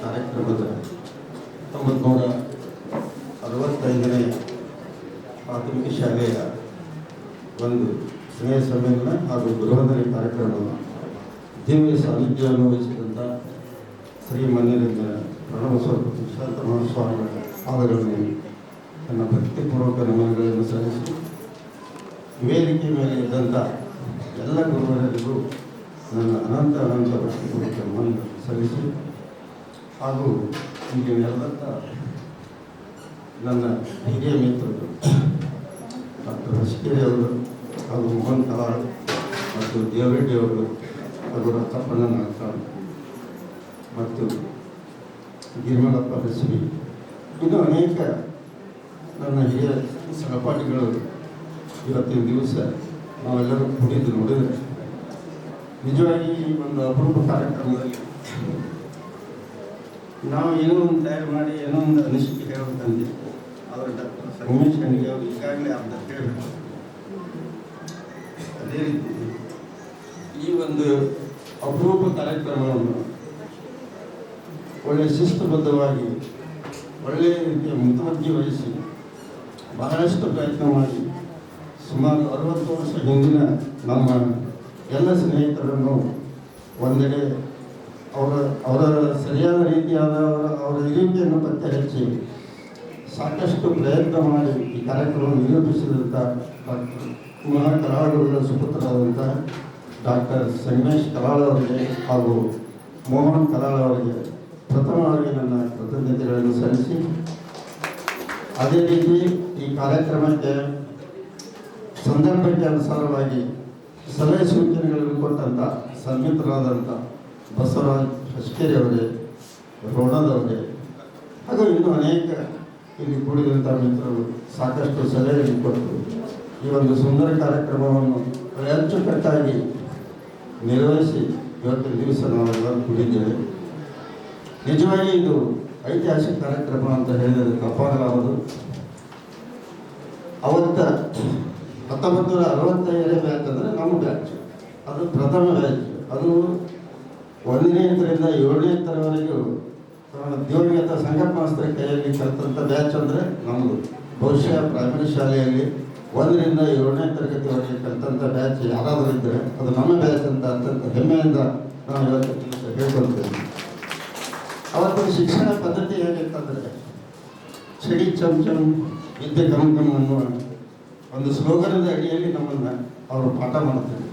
ಕಾರ್ಯಕ್ರಮದ ಹತ್ತೊಂಬತ್ತು ನೂರ ಅರವತ್ತೈದನೇ ಪ್ರಾಥಮಿಕ ಶಾಲೆಯ ಒಂದು ಸ್ನೇಹ ಸಮ್ಮೇಳನ ಹಾಗೂ ಗೃಹದಲ್ಲಿ ಕಾರ್ಯಕ್ರಮವನ್ನು ದಿವ್ಯ ಸಾನ್ನಿಧ್ಯ ಅನುಭವಿಸಿದಂಥ ಶ್ರೀ ಮನ್ಯರಿಂದ ಪ್ರಣವ ಸ್ವರೂಪ ಶಾಂತ ಮಹಾಸ್ವಾಮಿಗಳ ಪಾದಗಳನ್ನು ನನ್ನ ಭಕ್ತಿಪೂರ್ವಕ ನಮನಗಳನ್ನು ಸಲ್ಲಿಸಿ, ವೇದಿಕೆ ಮೇಲೆ ಇದ್ದಂಥ ಎಲ್ಲ ಗುರುವರಿಗೂ ನನ್ನ ಅನಂತ ಅನಂತ ಭಕ್ತಿಪೂರ್ವಕ ನಮನ ಸಲ್ಲಿಸಿ ಹಾಗೂ ಇಲ್ಲಿ ಹೇಳಿದಂಥ ನನ್ನ ಹಿರಿಯ ಮಿತ್ರರು ಡಾಕ್ಟರ್ ಹಸಿಕೇರಿ ಅವರು ಹಾಗೂ ಮೋಹನ್ ಕಲಾಳ್ ಮತ್ತು ದೇವರೆಡ್ಡಿ ಅವರು ಹಾಗೂ ರತ್ತಪ್ಪಣ್ಣ ಮತ್ತು ಗಿರಿಮಲಪ್ಪ ಹಸಿರಿ ಇನ್ನು ಅನೇಕ ನನ್ನ ಹಿರಿಯ ಸಹಪಾಠಿಗಳು ಇವತ್ತಿನ ದಿವಸ ನಾವೆಲ್ಲರೂ ಕೂಡಿದ್ದು ನೋಡಿದರೆ ನಿಜವಾಗಿ ಈ ಒಂದು ಅಪರೂಪ ಕಾರ್ಯಕ್ರಮದಲ್ಲಿ ನಾವು ಏನೋ ಒಂದು ತಯಾರು ಮಾಡಿ, ಏನೋ ಒಂದು ಅನಿಸಿಕೆ ಹೇಳ್ಬೇಕಂದ್ರೆ ಆದರೆ ಡಾಕ್ಟರ್ ಸಂಗಮೇಶ್ ಖಂಡಿಗೆ ಅವರು ಈಗಾಗಲೇ ಅರ್ಧ ಹೇಳಬೇಕು ಅದೇ ರೀತಿ ಈ ಒಂದು ಅಪರೂಪ ಕಾರ್ಯಕ್ರಮವನ್ನು ಒಳ್ಳೆಯ ಶಿಸ್ತುಬದ್ಧವಾಗಿ ಒಳ್ಳೆಯ ರೀತಿಯ ಮುತುವರ್ಜಿ ವಹಿಸಿ, ಬಹಳಷ್ಟು ಪ್ರಯತ್ನ ಮಾಡಿ, ಸುಮಾರು ಅರವತ್ತು ವರ್ಷ ಹಿಂದಿನ ನಮ್ಮ ಎಲ್ಲ ಸ್ನೇಹಿತರನ್ನು ಒಂದೆಡೆ ಅವರ ಅವರ ಸರಿಯಾದ ರೀತಿಯಾದ ಅವರ ಅವರ ಇರುವಿಕೆಯನ್ನು ಪತ್ತೆ ಹಚ್ಚಿ ಸಾಕಷ್ಟು ಪ್ರಯತ್ನ ಮಾಡಿ ಈ ಕಾರ್ಯಕ್ರಮವನ್ನು ನಿರೂಪಿಸಿದಂಥ ಡಾಕ್ಟರ್ ಪುನಃ ಕಲಾವಿದರ ಸುಪುತ್ರರಾದಂಥ ಡಾಕ್ಟರ್ ಸಂಗಮೇಶ್ ಕಲಾಳ್ ಅವರಿಗೆ ಹಾಗೂ ಮೋಹನ್ ಕಲಾಳ್ ಅವರಿಗೆ ಪ್ರಥಮವಾಗಿ ನನ್ನ ಕೃತಜ್ಞತೆಗಳನ್ನು ಸಲ್ಲಿಸಿ, ಅದೇ ರೀತಿ ಈ ಕಾರ್ಯಕ್ರಮಕ್ಕೆ ಸಂದರ್ಭಕ್ಕೆ ಅನುಸಾರವಾಗಿ ಸಲಹೆ ಸೂಚನೆಗಳನ್ನು ಕೊಟ್ಟಂಥ ಸನ್ಮಿತ್ರರಾದಂಥ ಬಸವರಾಜ್ ಹಸ್ಕೇರಿ ಅವರೇ ರೋಣದವರೇ ಹಾಗೂ ಇನ್ನೂ ಅನೇಕ ಇಲ್ಲಿ ಕೂಡಿದಂಥ ಮಿತ್ರರು ಸಾಕಷ್ಟು ಸಲಹೆಯನ್ನು ಕೊಟ್ಟು ಈ ಒಂದು ಸುಂದರ ಕಾರ್ಯಕ್ರಮವನ್ನು ಅಚ್ಚುಕಟ್ಟಾಗಿ ನಿರ್ವಹಿಸಿ ಇವತ್ತಿನ ದಿವಸ ನಾವೆಲ್ಲರೂ ಕೂಡಿದ್ದೇವೆ. ನಿಜವಾಗಿ ಇದು ಐತಿಹಾಸಿಕ ಕಾರ್ಯಕ್ರಮ ಅಂತ ಹೇಳಿದರೆ ತಪ್ಪಾಗಲಾರದು ಅವತ್ತ ಹತ್ತೊಂಬತ್ತು ನೂರ ಅರವತ್ತೈದನೇ ಬ್ಯಾಚ್ ಅಂದರೆ ನಮ್ಮ ಬ್ಯಾಚ್. ಅದು ಪ್ರಥಮ ಬ್ಯಾಚ್. ಅದು ಒಂದನೇ ಎತ್ತರಿಂದ ಏಳನೇ ತರವರೆಗೂ ದೇವರಿಗತ ಸಂಘಮಾಸ್ತ್ರ ಮಾಸ್ತರ ಕೈಯಲ್ಲಿ ಕಲಿತಂಥ ಬ್ಯಾಚ್ ಅಂದರೆ ನಮ್ಮದು ಬಹುಶಃ ಪ್ರೈಮರಿ ಶಾಲೆಯಲ್ಲಿ ಒಂದರಿಂದ ಏಳನೇ ತರಗತಿವರೆಗೆ ಕಲಿತಂಥ ಬ್ಯಾಚ್ ಯಾರಾದರೂ ಇದ್ದರೆ ಅದು ನಮ್ಮ ಬ್ಯಾಚ್ ಅಂತ ಅತ್ಯಂತ ಹೆಮ್ಮೆಯಿಂದ ನಾನು ಇವತ್ತು ಹೇಳ್ಕೊಳ್ತೇವೆ ಅವತ್ತಿನ ಶಿಕ್ಷಣ ಪದ್ಧತಿ ಹೇಗಿತ್ತಂದರೆ ಚಡಿ ಚಮಚಮ್ ಚಮ್ ವಿದ್ಯೆ ಗಮ್ ಗಮ್ ಅನ್ನುವ ಒಂದು ಸ್ಲೋಗನದ ಅಡಿಯಲ್ಲಿ ನಮ್ಮನ್ನು ಅವರು ಪಾಠ ಮಾಡ್ತಾರೆ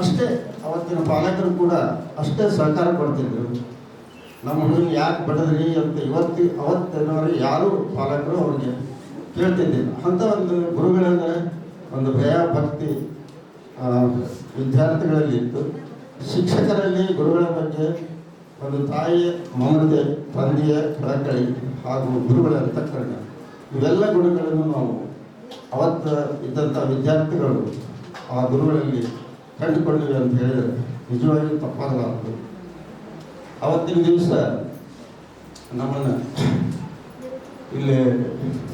ಅಷ್ಟೇ ಅವತ್ತಿನ ಪಾಲಕರು ಕೂಡ ಅಷ್ಟೇ ಸಹಕಾರ ಕೊಡ್ತಿದ್ರು. ನಮ್ಮ ಹುಡುಗ ಯಾಕೆ ಬಡದ್ರಿ ಅಂತ ಇವತ್ತು ಅವತ್ತಿನವರೆಗೆ ಯಾರು ಪಾಲಕರು ಅವ್ರಿಗೆ ಕೇಳ್ತಿದ್ದಿಲ್ಲ. ಅಂಥ ಒಂದು ಗುರುಗಳಂದರೆ ಒಂದು ಭಯ, ಭಕ್ತಿ ವಿದ್ಯಾರ್ಥಿಗಳಲ್ಲಿ ಇತ್ತು. ಶಿಕ್ಷಕರಲ್ಲಿ ಗುರುಗಳ ಬಗ್ಗೆ ಒಂದು ತಾಯಿಯ ಮಮತೆ, ತಂದೆಯ ಕಳಕಳಿ ಹಾಗೂ ಗುರುಗಳ ಅಂತಃಕರಣ, ಇವೆಲ್ಲ ಗುಣಗಳನ್ನು ನಾವು ಅವತ್ತು ಇದ್ದಂಥ ವಿದ್ಯಾರ್ಥಿಗಳು ಆ ಗುರುಗಳಲ್ಲಿ ಕಂಡುಕೊಂಡಿವೆ ಅಂತ ಹೇಳಿದರೆ ನಿಜವಾಗಿಯೂ ತಪ್ಪಾಗಲಾರದು. ಅವತ್ತಿನ ದಿವಸ ನಮ್ಮನ್ನು ಇಲ್ಲಿ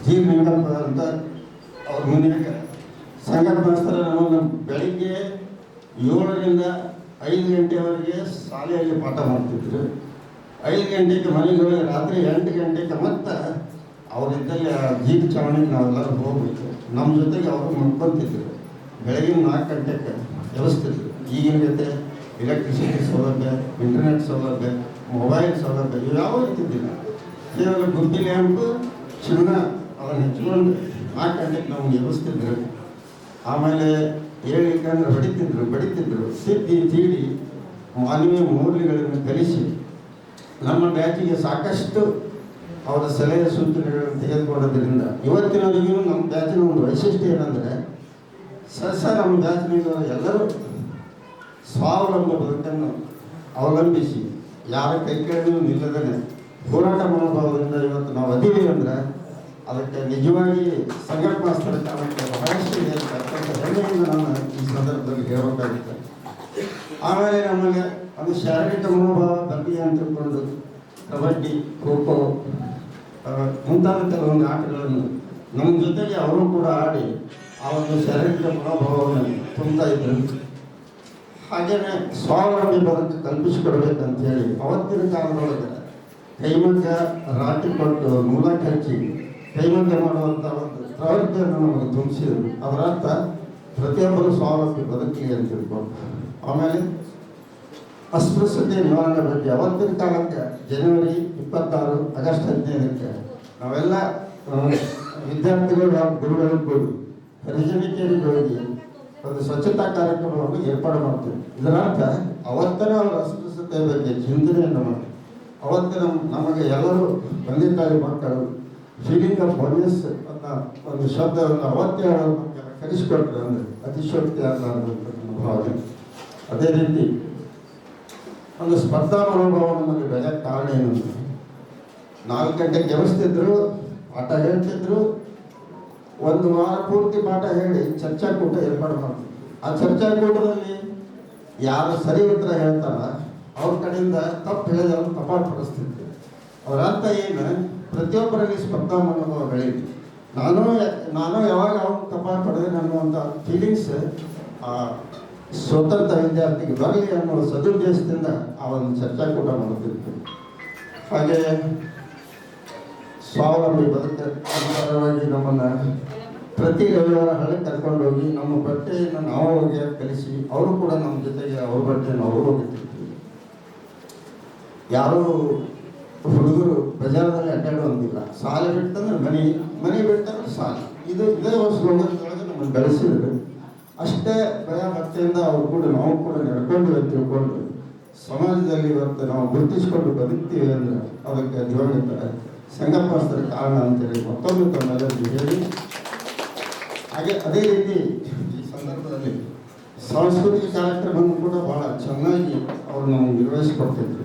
ಜಿ. ವೆಂಕಟಪ್ಪ ಅಂತ ಅವ್ರ ಮನೆಯಾಗ ಸಂಗತ ಮಾಸ್ತರ ನಮ್ಮನ್ನು ಬೆಳಿಗ್ಗೆ ಏಳರಿಂದ ಐದು ಗಂಟೆವರೆಗೆ ಶಾಲೆಯಲ್ಲಿ ಪಾಠ ಮಾಡ್ತಿದ್ರು. ಐದು ಗಂಟೆಗೆ ಮನೆಗೆ ಹೋಗಿ ರಾತ್ರಿ ಎಂಟು ಗಂಟೆಗೆ ಮತ್ತೆ ಅವರಿದ್ದಲ್ಲಿ ಆ ಜೀಪ್ ಚಾವಣಿಗೆ ನಾವೆಲ್ಲರೂ ಹೋಗ್ಬೇಕು ನಮ್ಮ ಜೊತೆಗೆ ಅವರು ಮಾಡ್ಕೊತಿದ್ರು ಬೆಳಗಿನ ನಾಲ್ಕು ಗಂಟೆಗೆ. ವ್ಯವಸ್ಥೆ ಈಗಿನ ಜೊತೆ ಎಲೆಕ್ಟ್ರಿಸಿಟಿ ಸೌಲಭ್ಯ ಇಂಟರ್ನೆಟ್ ಸೌಲಭ್ಯ ಮೊಬೈಲ್ ಸೌಲಭ್ಯ ಇವು ಯಾವ ಇರ್ತಿದ್ದಿಲ್ಲ ಕೇವಲ ಗುಬ್ಬಿ ಲ್ಯಾಂಪು ಚಿನ್ನ ಅದನ್ನು ಹಚ್ಕೊಂಡು ಗಂಟೆಗೆ ನಾವು ವ್ಯವಸ್ಥಿದ್ರು ಆಮೇಲೆ ಹೇಳಿಕಂದ್ರೆ ಹೊಡಿತಿದ್ರು ಬಡಿತಿದ್ರು ಸಿದ್ಧಿ ತೀಡಿ, ಮಾನವೀಯ ಮೌಲ್ಯಗಳನ್ನು ಕಲಿಸಿ ನಮ್ಮ ಬ್ಯಾಚಿಗೆ ಸಾಕಷ್ಟು ಅವರ ಸಲಹೆ ಸೂಚನೆಗಳನ್ನು ತೆಗೆದುಕೊಳ್ಳೋದ್ರಿಂದ ಇವತ್ತಿನವರೆಗೂ ನಮ್ಮ ಬ್ಯಾಚಿನ ಒಂದು ವೈಶಿಷ್ಟ್ಯ ಏನಂದರೆ ಸಸ ನಮ್ಮ ಎಲ್ಲರೂ ಸ್ವಾವಲಂಬ ಬದುಕನ್ನು ಅವಲಂಬಿಸಿ, ಯಾರ ಕೈ ಕೆಳಗೂ ನಿಲ್ಲದೇ ಹೋರಾಟ ಮನೋಭಾವದಿಂದ ಇವತ್ತು ನಾವು ಅದೀವಿ ಅಂದರೆ ಅದಕ್ಕೆ ನಿಜವಾಗಿ ಸಂಘಟನಾ ಸ್ಥಳಕ್ಕೆ ಬಹಳಷ್ಟು ಇದೆ ಅಂತ ಅತ್ಯಂತ ಹೆಮ್ಮೆಯಿಂದ ನಾನು ಈ ಸಂದರ್ಭದಲ್ಲಿ ಹೇಳಬೇಕಾಗುತ್ತೆ. ಆಮೇಲೆ ನಮಗೆ ಅದು ಶಾರೀರಿಕ ಮನೋಭಾವ ಬರಲಿ ಅಂತ ಕಬಡ್ಡಿ, ಖೋ ಖೋ ಮುಂತಾದ ಕೆಲವೊಂದು ಆಟಗಳನ್ನು ನಮ್ಮ ಜೊತೆಗೆ ಅವರು ಕೂಡ ಆಡಿ ಆ ಒಂದು ಶಾರೀರಿಕ ಮನೋಭಾವವನ್ನು ತುಂಬ್ತಾ ಇದ್ರು. ಹಾಗೇನೆ ಸ್ವಾವಲಂಬಿ ಬದುಕು ಕಲ್ಪಿಸಿಕೊಡ್ಬೇಕಂತ ಹೇಳಿ ಅವತ್ತಿನ ಕಾಲದೊಳಗೆ ಕೈಮಗ್ಗ ರಾಟಿ ಕೊಟ್ಟು ಮೂಲ ಖರ್ಚಿ ಕೈಮಗ್ಗ ಮಾಡುವಂಥ ಒಂದು ಪ್ರವೃತ್ತಿಯನ್ನು ನಮಗೆ ತುಂಬಿಸಿದ್ರು. ಅದರ ಅರ್ಥ ಪ್ರತಿಯೊಬ್ಬರು ಸ್ವಾವಲಂಬಿ ಬದುಕಿ ಅಂತ ತಿಳ್ಕೊಂಡು ಆಮೇಲೆ ಅಸ್ಪೃಶ್ಯತೆ ನಿವಾರಣೆ ಬಗ್ಗೆ ಅವತ್ತಿನ ಕಾಲಕ್ಕೆ ಜನವರಿ ಇಪ್ಪತ್ತಾರು ಆಗಸ್ಟ್ ಹದಿನೈದಕ್ಕೆ ನಾವೆಲ್ಲ ವಿದ್ಯಾರ್ಥಿಗಳು ಗುರುಗಳು ಹರಿಜನಿಕೆಯಲ್ಲಿ ಹೋಗಿ ಒಂದು ಸ್ವಚ್ಛತಾ ಕಾರ್ಯಕ್ರಮವನ್ನು ಏರ್ಪಾಡು ಮಾಡ್ತೀವಿ. ಇದರರ್ಥ ಅವತ್ತಿನ ಅವರ ಬಗ್ಗೆ ಚಿಂತನೆಯನ್ನು ಮಾಡಿ. ಅವತ್ತಿನ ನಮಗೆ ಎಲ್ಲರೂ ತಂದೆ ತಾಯಿ ಮಕ್ಕಳು ಫೀಲಿಂಗ್ ಆಫ್ ಒನ್ನೆಸ್ ಅನ್ನೋ ಒಂದು ಶಬ್ದವನ್ನು ಅವತ್ತೇ ನಮಗೆಲ್ಲ ಕಲಿಸ್ಕೊಟ್ರು ಅಂದರೆ ಅತಿಶಕ್ತಿ ನನ್ನ ಭಾವನೆ. ಅದೇ ರೀತಿ ಒಂದು ಸ್ಪರ್ಧಾ ಮನೋಭಾವ ನಮಗೆ ಬೆಳೆಯಕ್ಕೆ ಕಾರಣ ಏನು ನಾಲ್ಕು ಗಂಟೆಗೆ ಗೆಲ್ಲಿಸ್ತಿದ್ರು ಆಟ ಹೇಳ್ತಿದ್ರು ಒಂದು ವಾರ ಪೂರ್ತಿ ಪಾಠ ಹೇಳಿ ಚರ್ಚಾಕೂಟ ಏರ್ಪಾಡು ಮಾಡ್ತೀವಿ ಆ ಚರ್ಚಾಕೂಟದಲ್ಲಿ ಯಾರು ಸರಿ ಉತ್ತರ ಹೇಳ್ತಾರ ಅವ್ರ ಕಡೆಯಿಂದ ತಪ್ಪು ಹೇಳಿದವರು ತಪಾಪಡಿಸ್ತಿದ್ರು ಅವ್ರ ಅರ್ಥ ಏನು? ಪ್ರತಿಯೊಬ್ಬರಲ್ಲಿ ಸ್ಪರ್ಧಾ ಮನೋಭಾವ ಬೆಳೀತು ನಾನು ನಾನು ಯಾವಾಗ ಅವ್ನು ತಪಾಸ್ ಪಡೆದೆ ಅನ್ನುವಂಥ ಫೀಲಿಂಗ್ಸ್ ಆ, ಸ್ವತಂತ್ರ ವಿದ್ಯಾರ್ಥಿಗೆ ಬರಲಿ ಅನ್ನೋ ಸದುದ್ದೇಶದಿಂದ ಆ ಒಂದು ಚರ್ಚಾಕೂಟ ಮಾಡುತ್ತಿತ್ತು ಹಾಗೆ ಸ್ವಾವಲಂಬಿ ಬದುಕ ನಮ್ಮನ್ನು ಪ್ರತಿ ರವಿವಾರ ಹಳೆ ಕರ್ಕೊಂಡು ಹೋಗಿ ನಮ್ಮ ಬಟ್ಟೆಯನ್ನು ನಾವು ಹೋಗಿ ಕಲಿಸಿ ಅವರು ಕೂಡ ನಮ್ಮ ಜೊತೆಗೆ ಅವ್ರ ಬಟ್ಟೆಯನ್ನು ಅವರು ಹೋಗಿರ್ತಿದ್ವಿ ಯಾರು ಹುಡುಗರು ಬಜಾರದಲ್ಲಿ ಅಡ್ಡಾಡುವಂತಿಲ್ಲ ಶಾಲೆ ಬಿಡ್ತಂದ್ರೆ ಮನೆ ಮನೆ ಬಿಡ್ತಂದ್ರೆ ಶಾಲೆ ಇದು ಇದೇ ಸ್ಲೋಗನ್ದೊಳಗೆ ನಮ್ಮನ್ನು ಬೆಳೆಸಿದ್ರು. ಅಷ್ಟೇ ಭಯ ಭಕ್ತಿಯಿಂದ ಅವ್ರು ಕೂಡ, ನಾವು ಕೂಡ ನಡ್ಕೊಂಡು ತಿಳ್ಕೊಂಡು ಸಮಾಜದಲ್ಲಿ ಇವತ್ತು ನಾವು ಗುರುತಿಸಿಕೊಂಡು ಬದುಕ್ತೀವಿ ಅಂದ್ರೆ ಅದಕ್ಕೆ ದಿವಂಗತ ಸಂಗಪ್ಪಸ್ತರ ಕಾರಣ ಅಂತೇಳಿ ಮತ್ತೊಮ್ಮೆ ತಮ್ಮೆಲ್ಲರಿಗೂ ಹೇಳಿ. ಹಾಗೆ ಅದೇ ರೀತಿ ಈ ಸಂದರ್ಭದಲ್ಲಿ ಸಾಂಸ್ಕೃತಿಕ ಕಾರ್ಯಕ್ರಮವನ್ನು ಕೂಡ ಭಾಳ ಚೆನ್ನಾಗಿ ಅವರು ನಮಗೆ ನಿರ್ವಹಿಸಿಕೊಡ್ತಿದ್ರು.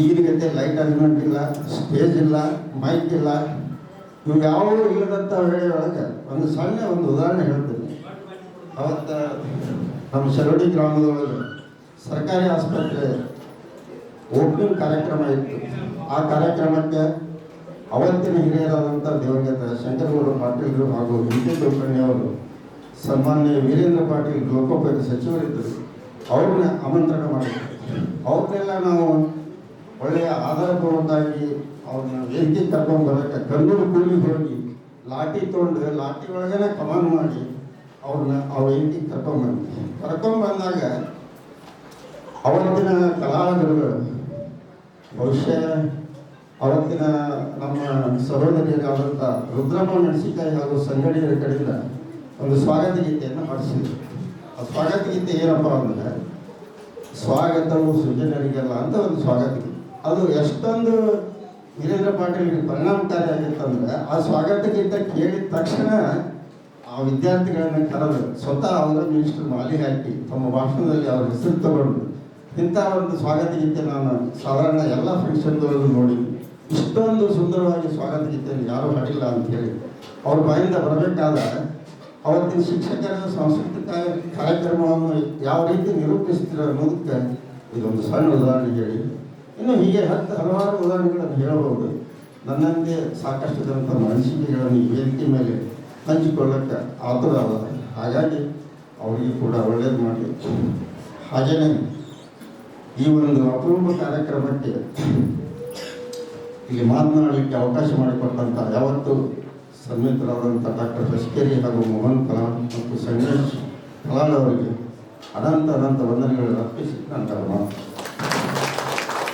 ಈಗಿನ ಗತೆ ಲೈಟ್ ಅರೇಂಜ್ಮೆಂಟ್ ಇಲ್ಲ, ಸ್ಟೇಜ್ ಇಲ್ಲ, ಮೈಕ್ ಇಲ್ಲ. ಇವು ಯಾವುವು ಇಲ್ಲದಂಥ ವೇಳೆ ಒಳಗೆ ಒಂದು ಸಣ್ಣ ಒಂದು ಉದಾಹರಣೆ ಹೇಳ್ತೀನಿ. ಅವತ್ತ ನಮ್ಮ ಶರಡಿ ಗ್ರಾಮದೊಳಗೆ ಸರ್ಕಾರಿ ಆಸ್ಪತ್ರೆ ಓಪನಿಂಗ್ ಕಾರ್ಯಕ್ರಮ ಇತ್ತು. ಆ ಕಾರ್ಯಕ್ರಮಕ್ಕೆ ಅವತ್ತಿನ ಹಿರಿಯರಾದಂಥ ದಿವಂಗತ ಶಂಕರಗೌಡ ಪಾಟೀಲರು ಹಾಗೂ ವಿ ಕುಲಕರ್ಣಿ ಅವರು ಸನ್ಮಾನ್ಯ ವೀರೇಂದ್ರ ಪಾಟೀಲ್ ಲೋಕೋಪಯೋಗಿ ಸಚಿವರಿದ್ದರು. ಅವ್ರನ್ನ ಆಮಂತ್ರಣ ಮಾಡಿದ್ರು. ಅವ್ರನ್ನೆಲ್ಲ ನಾವು ಒಳ್ಳೆಯ ಆಧಾರಪೂರ್ವಕವಾಗಿ ಅವ್ರನ್ನ ವೇದಿಕೆ ಕರ್ಕೊಂಡು ಬರೋಕ್ಕೆ ಕಣ್ಣೂರು ಕೂಲಿಗೆ ಹೋಗಿ ಲಾಠಿ ತೊಗೊಂಡು ಲಾಠಿ ಒಳಗೇನೆ ಕಮಾನ್ ಮಾಡಿ ಅವ್ರನ್ನ ಆ ವೇದಿಕೆಗೆ ಕರ್ಕೊಂಡ್ಬಂದ್ವಿ ಕರ್ಕೊಂಡ್ಬಂದಾಗ ಅವತ್ತಿನ ಕಲಾವಿದರುಗಳು ಬಹುಶಃ ಅವತ್ತಿನ ನಮ್ಮ ಸಹೋದರಿಯರಾದಂಥ ರುದ್ರಮ್ಮ ನಡೆಸಿಕಾಯಿ ಹಾಗೂ ಸಂಗಡಿಯರ ಕಡೆಯಿಂದ ಒಂದು ಸ್ವಾಗತ ಗೀತೆಯನ್ನು ಹಾಡಿಸಿದ್ರು. ಆ ಸ್ವಾಗತ ಗೀತೆ ಏನಪ್ಪ ಅಂದರೆ, ಸ್ವಾಗತವು ಸೃಜನರಿಗೆಲ್ಲ ಅಂತ ಒಂದು ಸ್ವಾಗತ ಗೀತೆ. ಅದು ಎಷ್ಟೊಂದು ವೀರೇಂದ್ರ ಪಾಟೀಲ್ಗೆ ಪರಿಣಾಮಕಾರಿಯಾಗಿತ್ತಂದ್ರೆ, ಆ ಸ್ವಾಗತ ಗೀತೆ ಕೇಳಿದ ತಕ್ಷಣ ಆ ವಿದ್ಯಾರ್ಥಿಗಳನ್ನ ಕರೆದು ಸ್ವತಃ ಅವರ ಮಿನಿಸ್ಟರ್ ಮಾಲಿ ಹಾಕಿ ತಮ್ಮ ಭಾಷಣದಲ್ಲಿ ಅವ್ರ ಹೆಸರು ತಗೊಂಡು ಇಂಥ ಒಂದು ಸ್ವಾಗತ ಗೀತೆ ನಾನು ಸಾಧಾರಣ ಎಲ್ಲ ಫಂಕ್ಷನ್ಗಳಲ್ಲೂ ನೋಡಿದ್ವಿ. ಇಷ್ಟೊಂದು ಸುಂದರವಾಗಿ ಸ್ವಾಗತ ಯಾರೂ ಹಾಡಿಲ್ಲ ಅಂತ ಹೇಳಿ ಅವ್ರ ಬಾಯಿಂದ ಬರಬೇಕಾದ ಅವತ್ತಿನ ಶಿಕ್ಷಕರ ಸಾಂಸ್ಕೃತಿಕ ಕಾರ್ಯಕ್ರಮವನ್ನು ಯಾವ ರೀತಿ ನಿರೂಪಿಸ್ತೀರ ಅನ್ನೋದಕ್ಕೆ ಇದೊಂದು ಸಣ್ಣ ಉದಾಹರಣೆ ಹೇಳಿ. ಇನ್ನು ಹೀಗೆ ಹತ್ತು ಹಲವಾರು ಉದಾಹರಣೆಗಳನ್ನು ಹೇಳಬಹುದು. ನನ್ನಂತೆ ಸಾಕಷ್ಟು ಜನರ ಅನಿಸಿಕೆಗಳನ್ನು ಈ ವೇದಿಕೆ ಮೇಲೆ ಹಂಚಿಕೊಳ್ಳಕ್ಕೆ ಆತುರ ಹಾಗಾಗಿ ಅವರಿಗೆ ಕೂಡ ಒಳ್ಳೇದು ಮಾಡಿ. ಹಾಗೆಯೇ ಈ ಒಂದು ಅಪರೂಪ ಕಾರ್ಯಕ್ರಮಕ್ಕೆ ಇಲ್ಲಿ ಮಾತನಾಡಲಿಕ್ಕೆ ಅವಕಾಶ ಮಾಡಿಕೊಟ್ಟಂಥ ಯಾವತ್ತು ಸನ್ಮಿತರಾದಂಥ ಡಾಕ್ಟರ್ ಬಸ್ಕೇರಿ ಹಾಗೂ ಮೋಹನ್ ಕಲಾಂ ಮತ್ತು ಸಂಗಮೇಶ್ ಕಲಾಲ್ ಅವರಿಗೆ ಅನಂತ ಅನಂತ ವಂದನೆಗಳನ್ನು ಅರ್ಪಿಸಿ ನಂತರ ಮಾತು